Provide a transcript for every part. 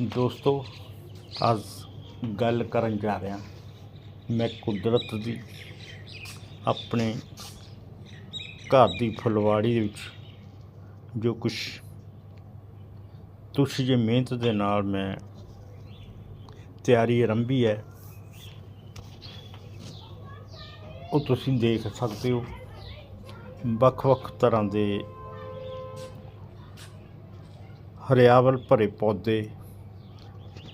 ਦੋਸਤੋ, ਅੱਜ ਗੱਲ ਕਰਨ ਜਾ ਰਿਹਾ ਮੈਂ ਕੁਦਰਤ ਦੀ, ਆਪਣੇ ਘਰ ਦੀ ਫੁਲਵਾੜੀ ਦੇ ਵਿੱਚ, ਜੋ ਕੁਛ ਤੁਸੀਂ ਜੇ ਮਿਹਨਤ ਦੇ ਨਾਲ ਮੈਂ ਤਿਆਰੀ ਆਰੰਭੀ ਹੈ, ਉਹ ਤੁਸੀਂ ਦੇਖ ਸਕਦੇ ਹੋ। ਵੱਖ-ਵੱਖ ਤਰ੍ਹਾਂ ਦੇ ਹਰਿਆਵਲ ਭਰੇ ਪੌਦੇ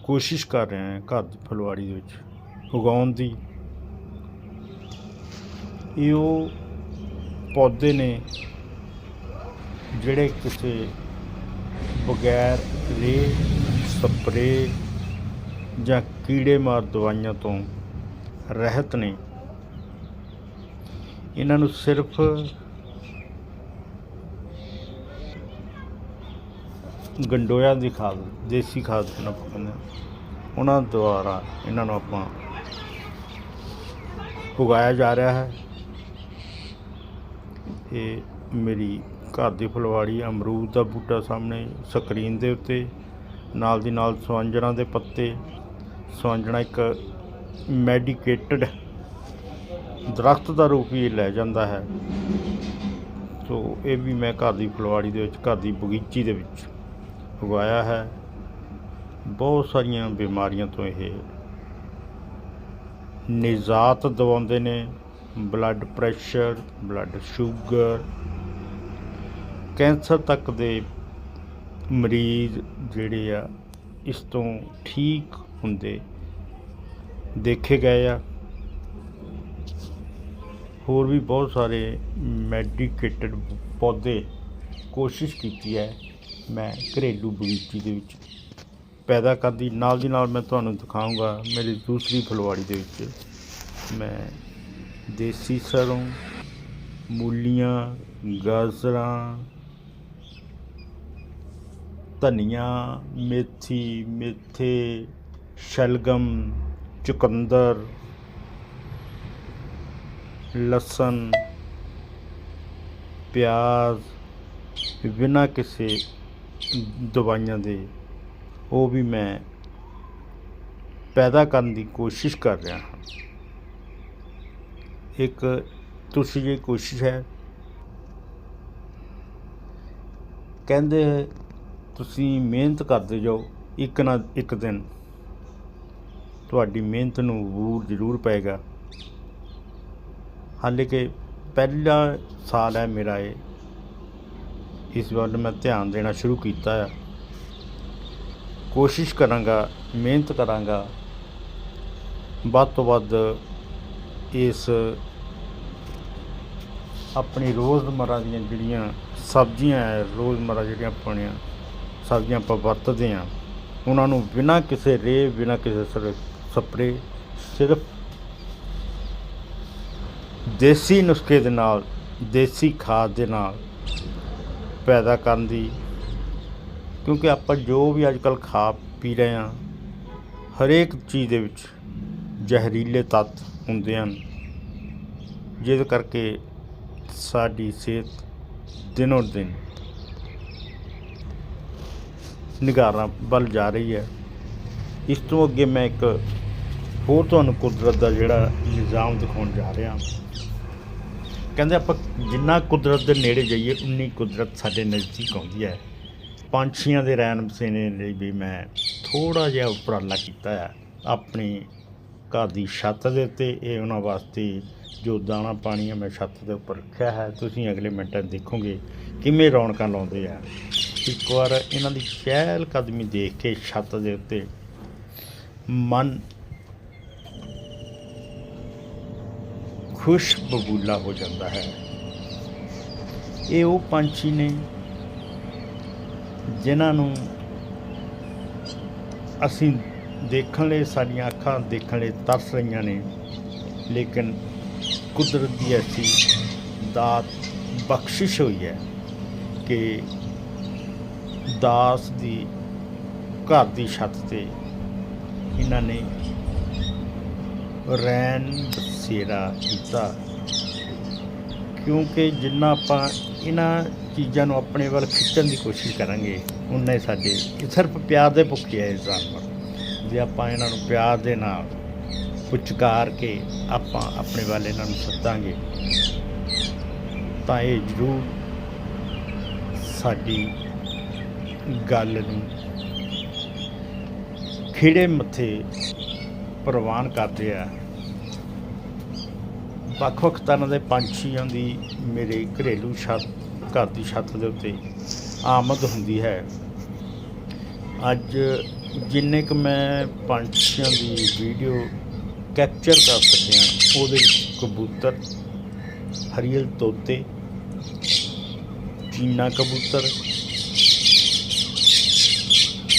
ਕੋਸ਼ਿਸ਼ ਕਰ ਰਹੇ ਹਾਂ ਘਰ ਦੀ ਫੁਲਵਾੜੀ ਦੇ ਵਿੱਚ ਉਗਾਉਣ ਦੀ। ਇਹ ਉਹ ਪੌਦੇ ਨੇ ਜਿਹੜੇ ਕਿਸੇ ਬਗੈਰ ਰੇ ਸਪਰੇ ਜਾਂ ਕੀੜੇ ਮਾਰ ਦਵਾਈਆਂ ਤੋਂ ਰਹਿਤ ਨੇ। ਇਹਨਾਂ ਨੂੰ ਸਿਰਫ ਗੰਡੋਇਆ ਦੀ ਖਾਦ ਦੇਸੀ ਖਾਦ ਜਿਹਨਾਂ ਆਪਾਂ ਕਹਿੰਦੇ ਹਾਂ, ਉਹਨਾਂ ਦੁਆਰਾ ਇਹਨਾਂ ਨੂੰ ਆਪਾਂ ਉਗਾਇਆ ਜਾ ਰਿਹਾ ਹੈ। ਇਹ ਮੇਰੀ ਘਰ ਦੀ ਫੁਲਵਾੜੀ ਆ, ਅਮਰੂਦ ਦਾ ਬੂਟਾ ਸਾਹਮਣੇ ਸਕਰੀਨ ਦੇ ਉੱਤੇ ਨਾਲ ਦੀ ਨਾਲ ਸਵਾਂਜਣਾ ਦੇ ਪੱਤੇ। ਸਵਾਂਜਣਾ ਇੱਕ ਮੈਡੀਕੇਟਡ ਦਰਖਤ ਦਾ ਰੂਪ ਹੀ ਇਹ ਲੈ ਜਾਂਦਾ ਹੈ। ਸੋ ਇਹ ਵੀ ਮੈਂ ਘਰ ਦੀ ਫੁਲਵਾੜੀ ਦੇ ਵਿੱਚ ਘਰ ਦੀ ਬਗੀਚੀ ਦੇ ਵਿੱਚ ਉਗਾਇਆ ਹੈ। ਬਹੁਤ ਸਾਰੀਆਂ ਬਿਮਾਰੀਆਂ ਤੋਂ ਇਹ ਨਿਜਾਤ ਦਿਵਾਉਂਦੇ ਨੇ। Blood pressure, blood sugar, cancer ਤੱਕ ਦੇ ਮਰੀਜ਼ ਜਿਹੜੇ ਆ, ਇਸ ਤੋਂ ਠੀਕ ਹੁੰਦੇ ਦੇਖੇ ਗਏ ਆ। ਹੋਰ ਵੀ ਬਹੁਤ ਸਾਰੇ ਮੈਡੀਕੇਟਡ ਪੌਦੇ ਕੋਸ਼ਿਸ਼ ਕੀਤੀ ਹੈ। ਮੈਂ ਘਰੇਲੂ ਬਗੀਚੀ ਦੇ ਵਿੱਚ ਪੈਦਾ ਕਰਦੀ, ਨਾਲ ਦੀ ਨਾਲ ਮੈਂ ਤੁਹਾਨੂੰ ਦਿਖਾਊਂਗਾ ਮੇਰੀ ਦੂਸਰੀ ਫਲਵਾੜੀ ਦੇ ਵਿੱਚ। ਮੈਂ ਦੇਸੀ ਸਰੋਂ, ਮੂਲੀਆਂ, ਗਾਜਰਾਂ, ਧਨੀਆ, ਮੇਥੀ, ਮੇਥੇ, ਸ਼ਲਗਮ, ਚੁਕੰਦਰ, ਲਸਣ, ਪਿਆਜ਼, ਬਿਨਾਂ ਕਿਸੇ ਦਵਾਈਆਂ ਦੇ ਉਹ ਵੀ ਮੈਂ ਪੈਦਾ ਕਰਨ ਦੀ ਕੋਸ਼ਿਸ਼ ਕਰ ਰਿਹਾ ਹਾਂ। ਇੱਕ ਤੁਸੀਂ ਇਹ ਕੋਸ਼ਿਸ਼ ਹੈ, ਕਹਿੰਦੇ ਤੁਸੀਂ ਮਿਹਨਤ ਕਰਦੇ ਜਾਓ, ਇੱਕ ਨਾ ਇੱਕ ਦਿਨ ਤੁਹਾਡੀ ਮਿਹਨਤ ਨੂੰ ਵੂਰ ਜ਼ਰੂਰ ਪਏਗਾ। ਹਾਲੇ ਕਿ ਪਹਿਲਾ ਸਾਲ ਹੈ ਮੇਰਾ ਇਹ। ਇਸ ਵੱਲ ਮੈਂ ਧਿਆਨ ਦੇਣਾ ਸ਼ੁਰੂ ਕੀਤਾ ਹੈ ਕੋਸ਼ਿਸ਼ ਕਰਾਂਗਾ, ਮਿਹਨਤ ਕਰਾਂਗਾ। ਵੱਧ ਤੋਂ ਵੱਧ ਇਸ ਆਪਣੀ ਰੋਜ਼ਮਰਰਾ ਦੀਆਂ ਜਿਹੜੀਆਂ ਸਬਜ਼ੀਆਂ ਹੈ ਰੋਜ਼ਮਰਾ ਜਿਹੜੀਆਂ ਆਪਣੀਆਂ ਸਬਜ਼ੀਆਂ ਆਪਾਂ ਵਰਤਦੇ ਹਾਂ ਉਹਨਾਂ ਨੂੰ ਬਿਨਾਂ ਕਿਸੇ ਰੇ ਬਿਨਾਂ ਕਿਸੇ ਸਰ- ਸਪਰੇ ਸਿਰਫ ਦੇਸੀ ਨੁਸਖੇ ਦੇ ਨਾਲ, ਦੇਸੀ ਖਾਦ ਦੇ ਨਾਲ ਪੈਦਾ ਕਰਨ ਦੀ। ਕਿਉਂਕਿ ਆਪਾਂ ਜੋ ਵੀ ਅੱਜ ਕੱਲ੍ਹ ਖਾ ਪੀ ਰਹੇ ਹਾਂ, ਹਰੇਕ ਚੀਜ਼ ਦੇ ਵਿੱਚ ਜ਼ਹਿਰੀਲੇ ਤੱਤ ਹੁੰਦੇ ਹਨ। ਜਿਹਦੇ ਕਰਕੇ ਸਾਡੀ ਸਿਹਤ ਦਿਨੋ ਦਿਨ ਨਿਗਾਰਾਂ ਵੱਲ ਜਾ ਰਹੀ ਹੈ। ਇਸ ਤੋਂ ਅੱਗੇ ਮੈਂ ਇੱਕ ਹੋਰ ਤੁਹਾਨੂੰ ਕੁਦਰਤ ਦਾ ਜਿਹੜਾ ਨਿਜ਼ਾਮ ਦਿਖਾਉਣ ਜਾ ਰਿਹਾ ਕਹਿੰਦੇ ਆਪਾਂ ਜਿੰਨਾ ਕੁਦਰਤ ਦੇ ਨੇੜੇ ਜਾਈਏ, ਉਨੀ ਕੁਦਰਤ ਸਾਡੇ ਨਜ਼ਦੀਕ ਆਉਂਦੀ ਹੈ। ਪੰਛੀਆਂ ਦੇ ਰਹਿਣ ਬਸੇਰੇ ਲਈ ਵੀ ਮੈਂ ਥੋੜਾ ਜਿਹਾ ਉਪਰਾਲਾ ਕੀਤਾ ਹੈ। ਆਪਣੀ ਘਰ ਦੀ ਛੱਤ ਦੇ ਉੱਤੇ ਇਹ ਉਹਨਾਂ ਵਾਸਤੇ ਜੋ ਦਾਣਾ ਪਾਣੀ ਹੈ ਮੈਂ ਛੱਤ ਦੇ ਉੱਪਰ ਰੱਖਿਆ ਹੈ। ਤੁਸੀਂ ਅਗਲੇ ਮਿੰਟਾਂ ਦੇਖੋਗੇ ਕਿਵੇਂ ਰੌਣਕਾਂ ਲਾਉਂਦੇ ਆ। ਇੱਕ ਵਾਰ ਇਹਨਾਂ ਦੀ ਚਹਿਲ ਕਦਮੀ ਦੇਖ ਕੇ ਛੱਤ ਦੇ ਉੱਤੇ ਮਨ ਖੁਸ਼ ਬਬੂਲਾ ਹੋ ਜਾਂਦਾ ਹੈ। ਇਹ ਉਹ ਪੰਛੀ ਨੇ ਜਿਨ੍ਹਾਂ ਨੂੰ ਅਸੀਂ ਦੇਖਣ ਲਈ, ਸਾਡੀਆਂ ਅੱਖਾਂ ਦੇਖਣ ਲਈ ਤਰਸ ਰਹੀਆਂ ਨੇ, ਲੇਕਿਨ ਕੁਦਰਤ ਦੀ ਐਸੀ ਦਾਤ ਬਖਸ਼ਿਸ਼ ਹੋਈ ਹੈ ਕਿ ਦਾਸ ਦੀ ਘਰ ਦੀ ਛੱਤ ਤੇ ਇਹਨਾਂ ਨੇ ਰੈਨ ਬਸੇਰਾ ਕੀਤਾ। ਕਿਉਂਕਿ ਜਿੰਨਾ ਆਪਾਂ ਇਹਨਾਂ ਚੀਜ਼ਾਂ ਨੂੰ ਆਪਣੇ ਵੱਲ ਖਿੱਚਣ ਦੀ ਕੋਸ਼ਿਸ਼ ਕਰਾਂਗੇ ਉਨਾ ਹੀ ਸਾਡੇ ਇਹ ਸਿਰਫ ਪਿਆਰ ਦੇ ਭੁੱਖੇ ਹੈ ਇਹ ਜਾਨਵਰ ਜੇ ਆਪਾਂ ਇਹਨਾਂ ਨੂੰ ਪਿਆਰ ਦੇ ਨਾਲ ਪੁਚਕਾਰ ਕੇ ਆਪਾਂ ਆਪਣੇ ਵੱਲ ਇਹਨਾਂ ਨੂੰ ਸੱਦਾਂਗੇ, ਤਾਂ ਇਹ ਜ਼ਰੂਰ ਸਾਡੀ ਗੱਲ ਨੂੰ ਖਿੜੇ ਮੱਥੇ ਪ੍ਰਵਾਨ ਕਰਦੇ ਆ। ਵੱਖ-ਵੱਖ ਤਰ੍ਹਾਂ ਦੇ ਪੰਛੀਆਂ ਦੀ ਮੇਰੇ ਘਰੇਲੂ ਛੱਤ ਘਰ ਦੀ ਛੱਤ ਦੇ ਉੱਤੇ ਆਮਦ ਹੁੰਦੀ ਹੈ। ਅੱਜ ਜਿੰਨੇ ਕੁ ਮੈਂ ਪੰਛੀਆਂ ਦੀ ਵੀਡੀਓ ਕੈਪਚਰ ਕਰ ਸਕਿਆ ਉਹਦੇ ਵਿੱਚ ਕਬੂਤਰ ਹਰੀਅਲ ਤੋਤੇ ਚੀਨਾ ਕਬੂਤਰ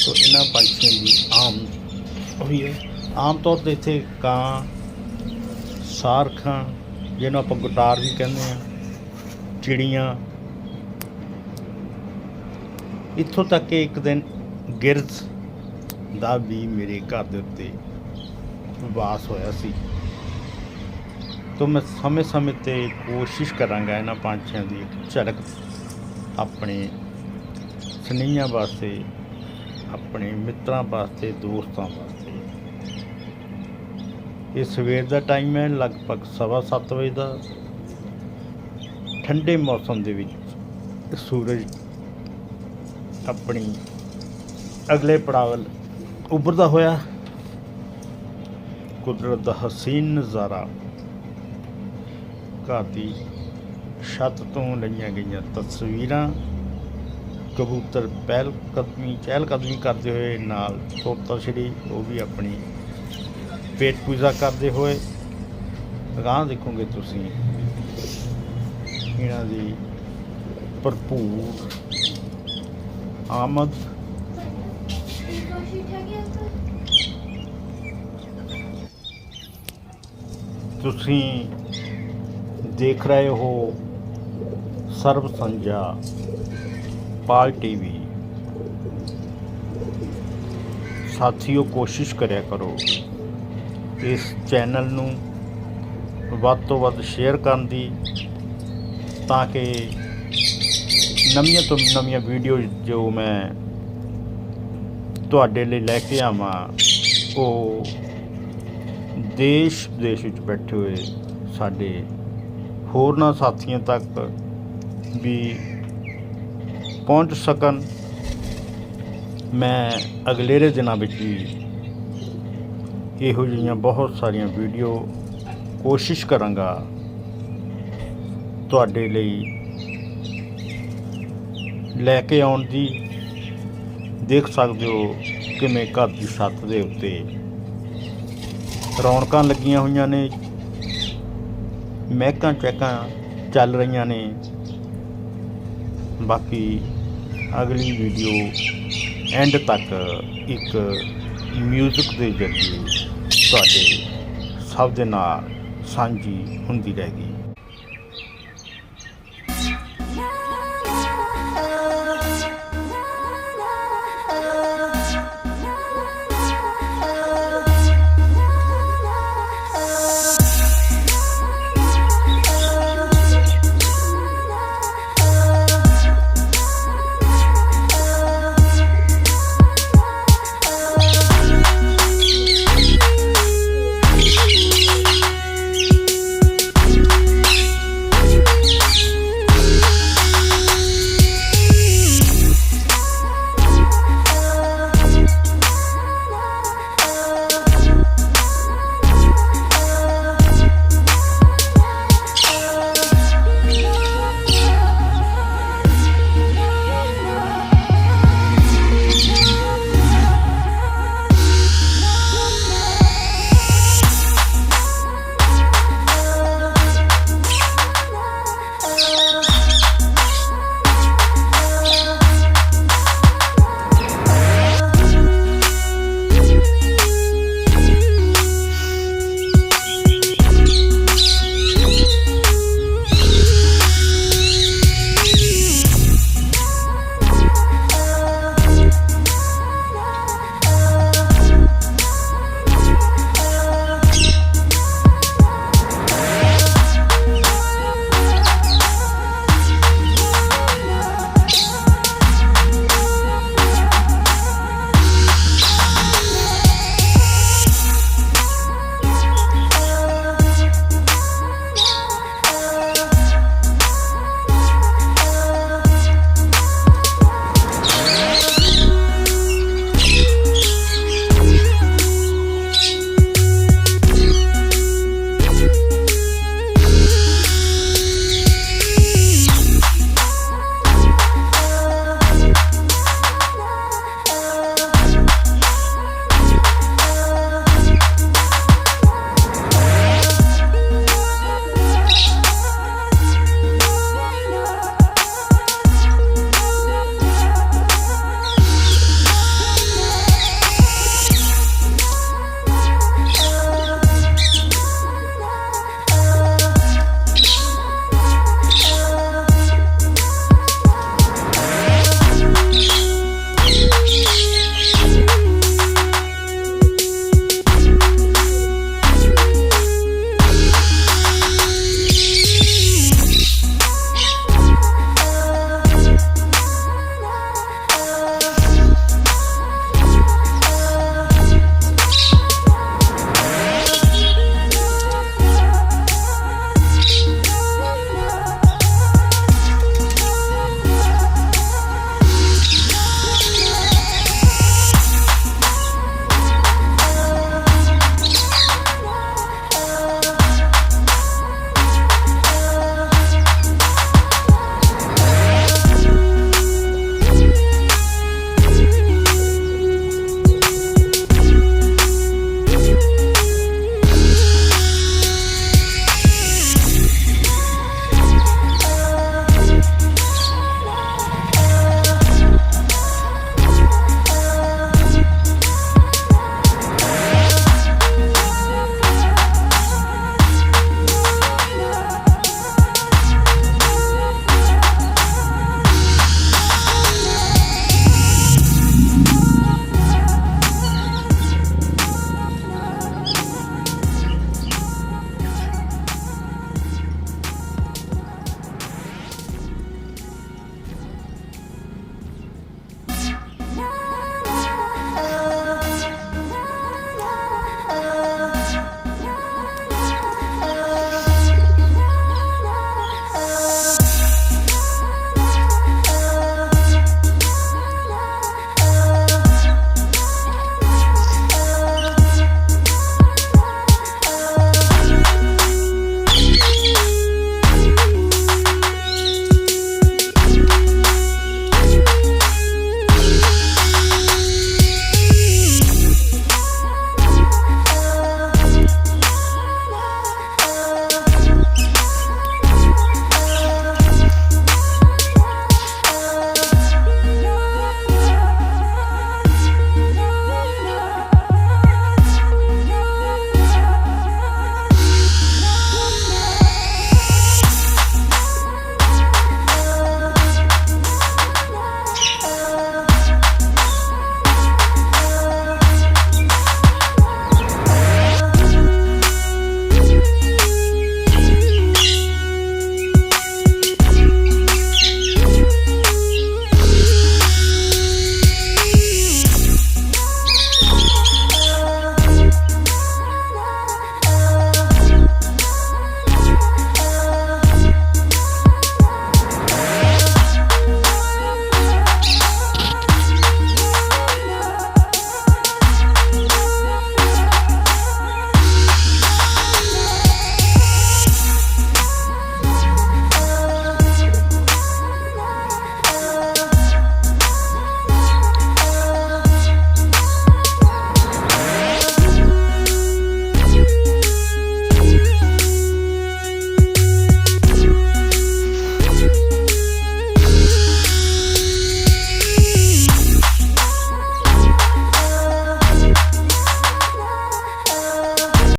ਤੋ ਇਹਨਾਂ ਪੰਛੀਆਂ ਦੀ ਆਮ ਹੋਈ ਹੈ। ਆਮ ਤੌਰ ਤੇ ਇੱਥੇ ਕਾਂ ਸਾਰਖਾਂ ਜਿਹਨੂੰ ਆਪਾਂ ਗੁਟਾਰ ਵੀ ਕਹਿੰਦੇ ਆ ਚਿੜੀਆਂ। ਇੱਥੋਂ ਤੱਕ ਕਿ ਇੱਕ ਦਿਨ ਗਿਰਦ ਦਾ ਵੀ ਮੇਰੇ ਘਰ ਦੇ ਉੱਤੇ ਵਾਸ ਹੋਇਆ ਸੀ। ਤੋ ਮੈਂ ਸਮੇਂ-ਸਮੇਂ ਤੇ ਕੋਸ਼ਿਸ਼ ਕਰਾਂਗਾ ਇਹਨਾਂ ਪੰਛੀਆਂ ਦੀ ਝਲਕ ਆਪਣੇ ਸਨੇਹੀਆਂ ਵਾਸਤੇ, ਆਪਣੇ ਮਿੱਤਰਾਂ ਵਾਸਤੇ, ਦੋਸਤਾਂ ਵਾਸਤੇ। ਇਹ ਸਵੇਰ ਦਾ ਟਾਈਮ ਹੈ, ਲਗਭਗ ਸਵਾ ਸੱਤ ਵਜੇ ਦਾ। ਠੰਡੇ ਮੌਸਮ ਦੇ ਵਿੱਚ ਸੂਰਜ ਆਪਣੀ ਅਗਲੇ ਪੜਾਵਲ ਵੱਲ ਉੱਭਰਦਾ ਹੋਇਆ। ਕੁਦਰਤ ਦਾ ਹਸੀਨ ਨਜ਼ਾਰਾ ਘਰ ਦੀ ਛੱਤ ਤੋਂ ਲਈਆਂ ਗਈਆਂ ਤਸਵੀਰਾਂ, ਕਬੂਤਰ ਪਹਿਲ ਕਦਮੀ, ਚਹਿਲ ਕਦਮੀ ਕਰਦੇ ਹੋਏ ਨਾਲ ਤੋਤਾ ਸ਼੍ਰੀ ਉਹ ਵੀ ਆਪਣੀ ਪੇਟ ਪੂਜਾ ਕਰਦੇ ਹੋਏ ਅਗਾਂਹ ਦੇਖੋਗੇ ਤੁਸੀਂ। ਇਹਨਾਂ ਦੀ ਭਰਪੂਰ ਆਮਦ। ਤੁਸੀਂ ਦੇਖ ਰਹੇ ਹੋ ਸਰਬ ਸੰਜਾ ਪਾਲ ਟੀਵੀ। ਸਾਥੀਓ, ਕੋਸ਼ਿਸ਼ ਕਰਿਆ ਕਰੋ। ਇਸ ਚੈਨਲ ਨੂੰ ਵੱਧ ਤੋਂ ਵੱਧ ਸ਼ੇਅਰ ਕਰਨ ਦੀ, ਤਾਂ ਕਿ ਨਵੀਆਂ ਤੋਂ ਨਵੀਆਂ ਵੀਡੀਓ ਜੋ ਮੈਂ ਤੁਹਾਡੇ ਲਈ ਲੈ ਕੇ ਆਵਾਂ, ਉਹ ਦੇਸ਼ ਵਿਦੇਸ਼ ਵਿੱਚ ਬੈਠੇ ਹੋਏ ਸਾਡੇ ਹੋਰਨਾਂ ਸਾਥੀਆਂ ਤੱਕ ਵੀ ਪਹੁੰਚ ਸਕਣ। ਮੈਂ ਅਗਲੇਰੇ ਦਿਨਾਂ ਵਿੱਚ ਵੀ ਇਹੋ ਜਿਹੀਆਂ ਬਹੁਤ ਸਾਰੀਆਂ ਵੀਡੀਓ ਕੋਸ਼ਿਸ਼ ਕਰਾਂਗਾ ਤੁਹਾਡੇ ਲਈ ਲੈ ਕੇ ਆਉਣ ਦੀ। ਦੇਖ ਸਕਦੇ ਹੋ ਕਿਵੇਂ ਘਰ ਦੀ ਛੱਤ ਦੇ ਉੱਤੇ ਰੌਣਕਾਂ ਲੱਗੀਆਂ ਹੋਈਆਂ ਨੇ, ਮਹਿਕਾਂ ਚਹਿਕਾਂ ਚੱਲ ਰਹੀਆਂ ਨੇ। ਬਾਕੀ ਅਗਲੀ ਵੀਡੀਓ ਐਂਡ ਤੱਕ ਇੱਕ ਮਿਊਜ਼ਿਕ ਦੇ ਜ਼ਰੀਏ ਤੁਹਾਡੇ ਸਭ ਦੇ ਨਾਲ ਸਾਂਝੀ ਹੁੰਦੀ ਰਹੇਗੀ।